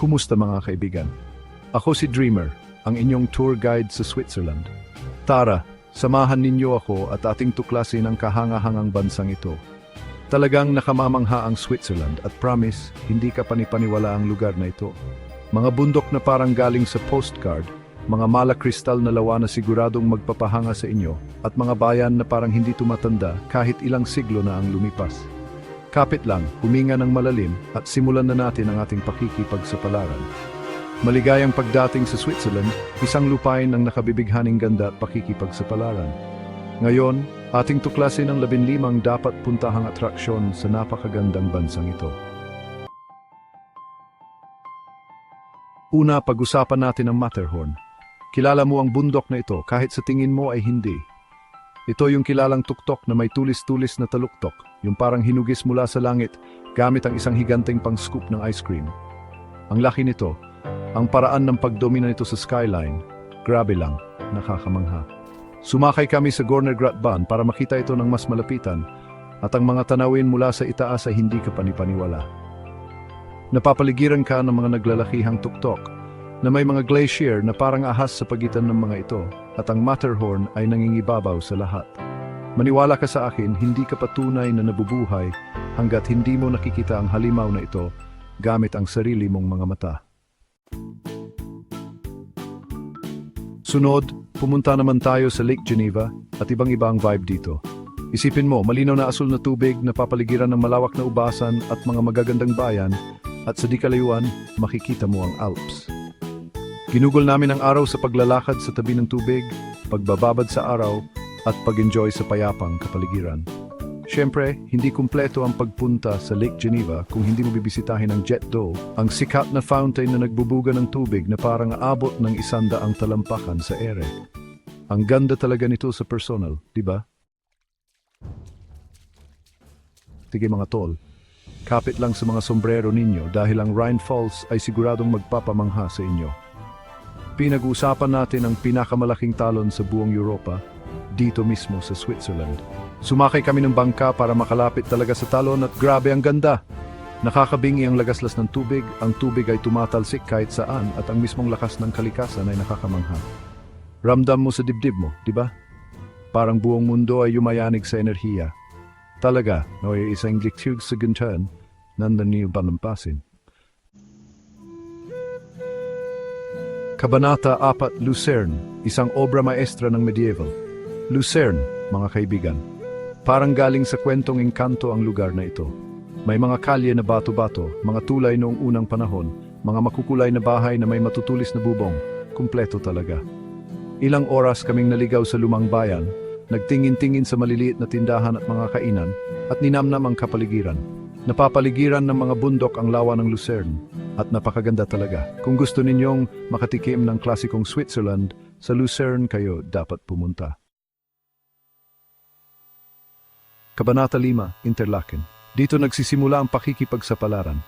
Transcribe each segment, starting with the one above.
Kumusta mga kaibigan? Ako si Dreamer, ang inyong tour guide sa Switzerland. Tara, samahan ninyo ako at ating tuklasin ang kahangahangang bansang ito. Talagang nakamamangha ang Switzerland at promise, hindi ka panipaniwala ang lugar na ito. Mga bundok na parang galing sa postcard, mga mala kristal na lawa na siguradong magpapahanga sa inyo, at mga bayan na parang hindi tumatanda kahit ilang siglo na ang lumipas. Kapit lang, huminga ng malalim at simulan na natin ang ating pakikipagsapalaran. Maligayang pagdating sa Switzerland, isang lupain ng nakabibighaning ganda at pakikipagsapalaran. Ngayon, ating tuklasin ang labinlimang dapat puntahang atraksyon sa napakagandang bansang ito. Una, pag-usapan natin ang Matterhorn. Kilala mo ang bundok na ito kahit sa tingin mo ay hindi. Ito yung kilalang tuktok na may tulis-tulis na taluktok, yung parang hinugis mula sa langit gamit ang isang higanteng pang-scoop ng ice cream. Ang laki nito, ang paraan ng pagdomina nito sa skyline, grabe lang, nakakamangha. Sumakay kami sa Gorner Gratbahn para makita ito ng mas malapitan at ang mga tanawin mula sa itaas ay hindi ka panipaniwala. Napapaligiran ka ng mga naglalakihang tuktok na may mga glacier na parang ahas sa pagitan ng mga ito at ang Matterhorn ay nangingibabaw sa lahat. Maniwala ka sa akin, hindi ka patunay na nabubuhay hanggat hindi mo nakikita ang halimaw na ito gamit ang sarili mong mga mata. Sunod, pumunta naman tayo sa Lake Geneva at ibang-iba ang vibe dito. Isipin mo, malinaw na asul na tubig na papaligiran ng malawak na ubasan at mga magagandang bayan at sa di kalayuan, makikita mo ang Alps. Ginugol namin ang araw sa paglalakad sa tabi ng tubig, pagbababad sa araw, at pag-enjoy sa payapang kapaligiran. Siyempre, hindi kumpleto ang pagpunta sa Lake Geneva kung hindi mo bibisitahin ang Jet D'eau, ang sikat na fountain na nagbubuga ng tubig na parang abot ng isandaang talampakan sa ere. Ang ganda talaga nito sa personal, di ba? Sige mga tol, kapit lang sa mga sombrero ninyo dahil ang Rhine Falls ay siguradong magpapamangha sa inyo. Pinag-uusapan natin ang pinakamalaking talon sa buong Europa, dito mismo sa Switzerland. Sumakay kami ng bangka para makalapit talaga sa talon at grabe ang ganda. Nakakabingi ang lagaslas ng tubig, ang tubig ay tumatalsik kahit saan at ang mismong lakas ng kalikasan ay nakakamangha. Ramdam mo sa dibdib mo, di ba? Parang buong mundo ay yumayanig sa enerhiya. Talaga, no ay isang liktug sa gintan, nandanil banampasin. Kabanata 4 Lucerne, isang obra maestra ng medieval. Lucerne, mga kaibigan. Parang galing sa kwentong engkanto ang lugar na ito. May mga kalye na bato-bato, mga tulay noong unang panahon, mga makukulay na bahay na may matutulis na bubong. Kumpleto talaga. Ilang oras kaming naligaw sa lumang bayan, nagtingin-tingin sa maliliit na tindahan at mga kainan, at ninamnam ang kapaligiran. Napapaligiran ng mga bundok ang lawa ng Lucerne, at napakaganda talaga. Kung gusto ninyong makatikim ng klasikong Switzerland, sa Lucerne kayo dapat pumunta. Kabanata 5, Interlaken. Dito nagsisimula ang pakikipagsapalaran.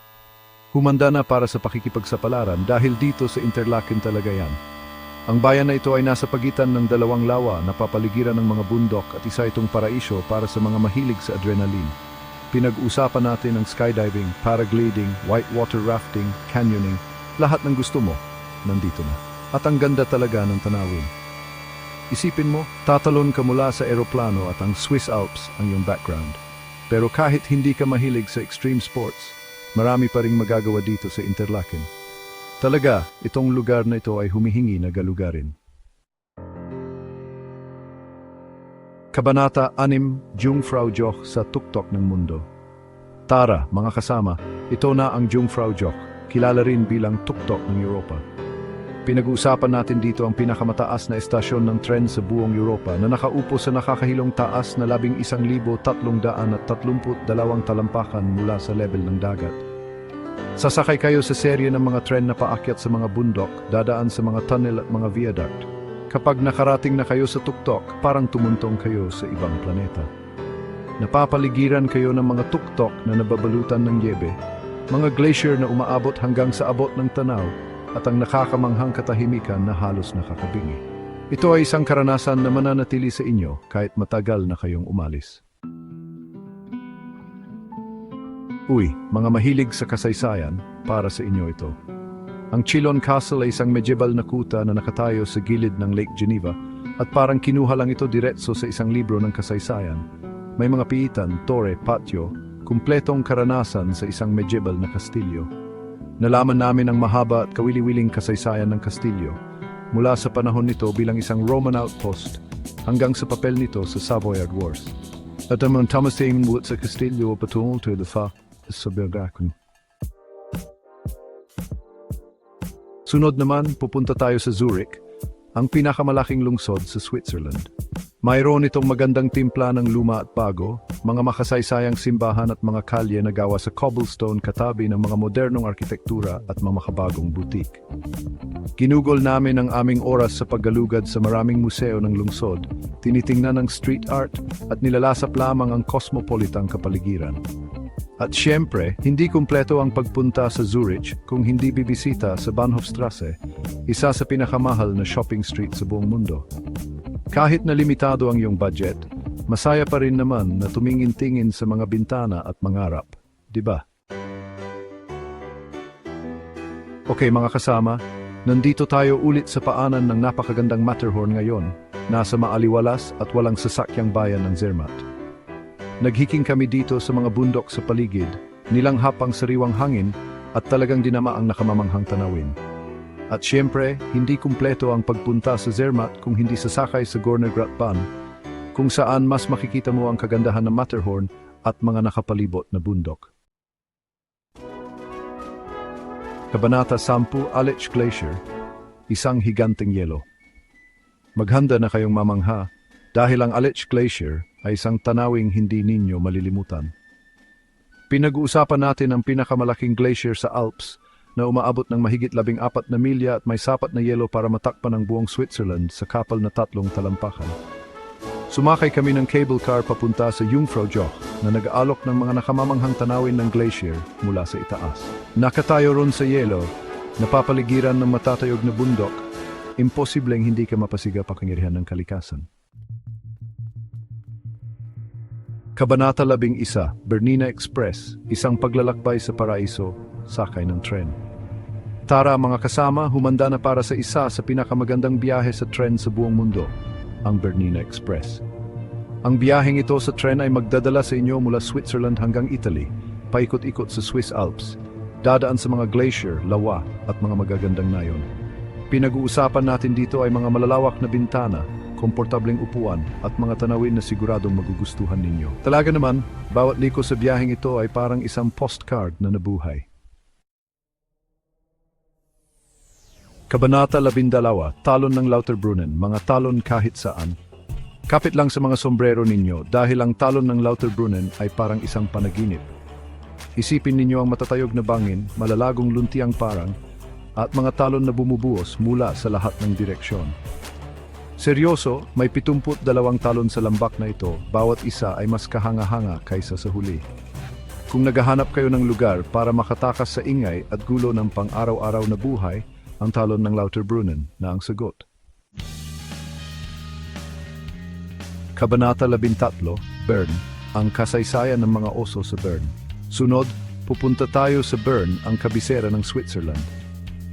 Humanda na para sa pakikipagsapalaran dahil dito sa Interlaken talaga yan. Ang bayan na ito ay nasa pagitan ng dalawang lawa na papaligiran ng mga bundok at isa itong paraiso para sa mga mahilig sa adrenaline. Pinag-usapan natin ang skydiving, paragliding, whitewater rafting, canyoning, lahat ng gusto mo, nandito na. At ang ganda talaga ng tanawin. Isipin mo, tatalon ka mula sa eroplano at ang Swiss Alps ang iyong background. Pero kahit hindi ka mahilig sa extreme sports, marami pa ring magagawa dito sa Interlaken. Talaga, itong lugar na ito ay humihingi na galugarin. Kabanata 6, Jungfrau Joch sa tuktok ng mundo. Tara, mga kasama, ito na ang Jungfrau Joch, kilala rin bilang tuktok ng Europa. Pinag-uusapan natin dito ang pinakamataas na estasyon ng tren sa buong Europa na nakaupo sa nakakahilong taas na labing isang libo tatlong daan at tatlumput dalawang talampakan mula sa level ng dagat. Sasakay kayo sa serye ng mga tren na paakyat sa mga bundok, dadaan sa mga tunnel at mga viaduct. Kapag nakarating na kayo sa tuktok, parang tumuntong kayo sa ibang planeta. Napapaligiran kayo ng mga tuktok na nababalutan ng yebe, mga glacier na umaabot hanggang sa abot ng tanaw, at ang nakakamanghang katahimikan na halos nakakabingi. Ito ay isang karanasan na mananatili sa inyo kahit matagal na kayong umalis. Uy, mga mahilig sa kasaysayan, para sa inyo ito. Ang Chilon Castle ay isang medieval na kuta na nakatayo sa gilid ng Lake Geneva at parang kinuha lang ito diretso sa isang libro ng kasaysayan. May mga piitan, tore, patio, kumpletong karanasan sa isang medieval na kastilyo. Nalaman namin ang mahaba at kawili-wiling kasaysayan ng kastilyo mula sa panahon nito bilang isang Roman outpost hanggang sa papel nito sa Savoyard Wars. At ang mga mula sa kastilyo patungo to the fa sa Bergakon. Sunod naman, pupunta tayo sa Zurich, ang pinakamalaking lungsod sa Switzerland. Mayroon itong magandang timpla ng luma at bago, mga makasaysayang simbahan at mga kalye na gawa sa cobblestone katabi ng mga modernong arkitektura at mga makabagong butik. Ginugol namin ang aming oras sa paggalugad sa maraming museo ng lungsod, tinitingnan ang street art at nilalasap lamang ang cosmopolitang kapaligiran. At siyempre, hindi kumpleto ang pagpunta sa Zurich kung hindi bibisita sa Bahnhofstrasse, isa sa pinakamahal na shopping street sa buong mundo. Kahit na limitado ang iyong budget, masaya pa rin naman na tumingin-tingin sa mga bintana at mangarap, di ba? Okay mga kasama, nandito tayo ulit sa paanan ng napakagandang Matterhorn ngayon, nasa maaliwalas at walang sasakyang bayan ng Zermatt. Naghiking kami dito sa mga bundok sa paligid, nilanghap ang sariwang hangin at talagang dinama ang nakamamanghang tanawin. At siyempre, hindi kumpleto ang pagpunta sa Zermatt kung hindi sasakay sa Gornergratbahn, kung saan mas makikita mo ang kagandahan ng Matterhorn at mga nakapalibot na bundok. Kabanata 10 Aletsch Glacier, isang higanteng yelo. Maghanda na kayong mamangha dahil ang Aletsch Glacier ay isang tanawing hindi ninyo malilimutan. Pinag-uusapan natin ang pinakamalaking glacier sa Alps na umaabot ng mahigit labing apat na milya at may sapat na yelo para matakpan ang buong Switzerland sa kapal na tatlong talampakan. Sumakay kami ng cable car papunta sa Jungfrau Joch na nag-aalok ng mga nakamamanghang tanawin ng glacier mula sa itaas. Nakatayo ron sa yelo, napapaligiran ng matatayog na bundok, imposibleng hindi ka mapasiga pakangyarihan ng kalikasan. Kabanata 11, Bernina Express, isang paglalakbay sa paraiso, sakay ng tren. Tara mga kasama, humanda na para sa isa sa pinakamagandang biyahe sa tren sa buong mundo, ang Bernina Express. Ang biyaheng ito sa tren ay magdadala sa inyo mula Switzerland hanggang Italy, paikot-ikot sa Swiss Alps, dadaan sa mga glacier, lawa at mga magagandang nayon. Pinag-uusapan natin dito ay mga malalawak na bintana, komportableng upuan at mga tanawin na siguradong magugustuhan ninyo. Talaga naman, bawat liko sa biyaheng ito ay parang isang postcard na nabuhay. Kabanata 12, Talon ng Lauterbrunnen, mga talon kahit saan. Kapit lang sa mga sombrero ninyo dahil ang talon ng Lauterbrunnen ay parang isang panaginip. Isipin ninyo ang matatayog na bangin, malalagong luntiang parang, at mga talon na bumubuos mula sa lahat ng direksyon. Seryoso, may 72 talon sa lambak na ito, bawat isa ay mas kahanga-hanga kaysa sa huli. Kung naghahanap kayo ng lugar para makatakas sa ingay at gulo ng pang-araw-araw na buhay, ang talon ng Lauterbrunnen na ang sagot. Kabanata 13, Bern, ang kasaysayan ng mga oso sa Bern. Sunod, pupunta tayo sa Bern, ang kabisera ng Switzerland.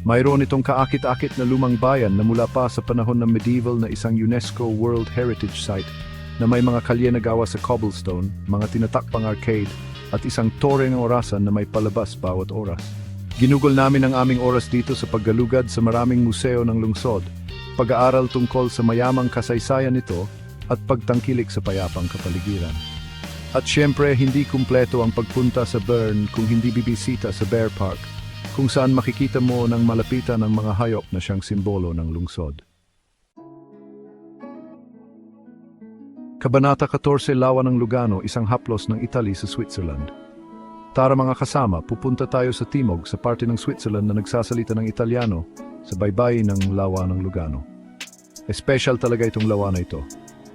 Mayroon itong kaakit-akit na lumang bayan na mula pa sa panahon ng medieval na isang UNESCO World Heritage Site na may mga kalye na gawa sa cobblestone, mga tinatakpang arcade, at isang tore ng orasan na may palabas bawat oras. Ginugol namin ang aming oras dito sa paggalugad sa maraming museo ng lungsod, pag-aaral tungkol sa mayamang kasaysayan nito at pagtangkilik sa payapang kapaligiran. At syempre, hindi kumpleto ang pagpunta sa Bern kung hindi bibisita sa Bear Park, kung saan makikita mo ng malapitan ang mga hayop na siyang simbolo ng lungsod. Kabanata 14 Lawa ng Lugano, isang haplos ng Italy sa Switzerland. Tara mga kasama, pupunta tayo sa Timog sa parte ng Switzerland na nagsasalita ng Italiano sa baybayin ng Lawa ng Lugano. Espesyal talaga itong lawa na ito.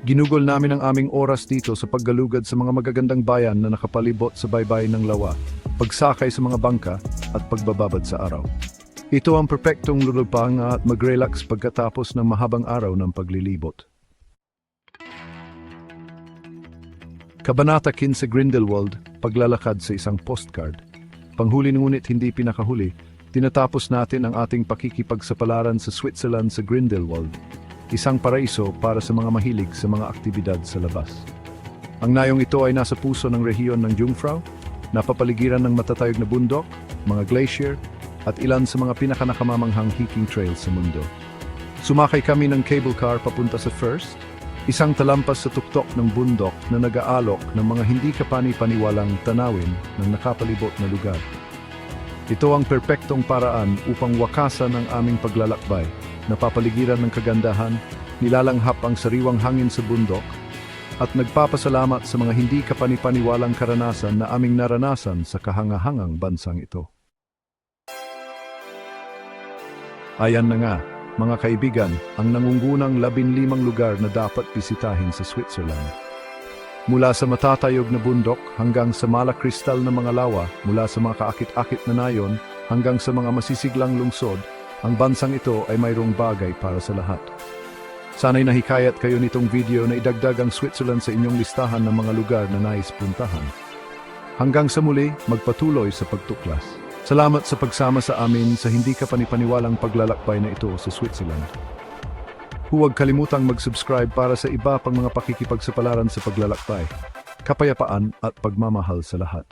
Ginugol namin ang aming oras dito sa paggalugad sa mga magagandang bayan na nakapalibot sa baybayin ng lawa, pagsakay sa mga bangka at pagbababad sa araw. Ito ang perpektong lulupang at mag-relax pagkatapos ng mahabang araw ng paglilibot. Kabanata 15 Grindelwald, paglalakad sa isang postcard. Panghuli ngunit hindi pinakahuli, tinatapos natin ang ating pakikipagsapalaran sa Switzerland sa Grindelwald, isang paraiso para sa mga mahilig sa mga aktibidad sa labas. Ang nayong ito ay nasa puso ng rehiyon ng Jungfrau, napapaligiran ng matatayog na bundok, mga glacier, at ilan sa mga pinakanakamamanghang hiking trails sa mundo. Sumakay kami ng cable car papunta sa First, isang talampas sa tuktok ng bundok na nag-aalok ng mga hindi kapani-paniwalang tanawin ng nakapalibot na lugar. Ito ang perpektong paraan upang wakasan ang aming paglalakbay, napapaligiran ng kagandahan, nilalanghap ang sariwang hangin sa bundok, at nagpapasalamat sa mga hindi kapani-paniwalang karanasan na aming naranasan sa kahangahangang bansang ito. Ayan na nga, mga kaibigan, ang nangungunang labinlimang lugar na dapat bisitahin sa Switzerland. Mula sa matatayog na bundok hanggang sa malakristal na mga lawa, mula sa mga kaakit-akit na nayon hanggang sa mga masisiglang lungsod, ang bansang ito ay mayroong bagay para sa lahat. Sana'y nahikayat kayo nitong video na idagdag ang Switzerland sa inyong listahan ng mga lugar na nais puntahan. Hanggang sa muli, magpatuloy sa pagtuklas. Salamat sa pagsama sa amin sa hindi kapanipaniwalang paglalakbay na ito sa Switzerland. Huwag kalimutang mag-subscribe para sa iba pang mga pakikipagsapalaran sa paglalakbay, kapayapaan at pagmamahal sa lahat.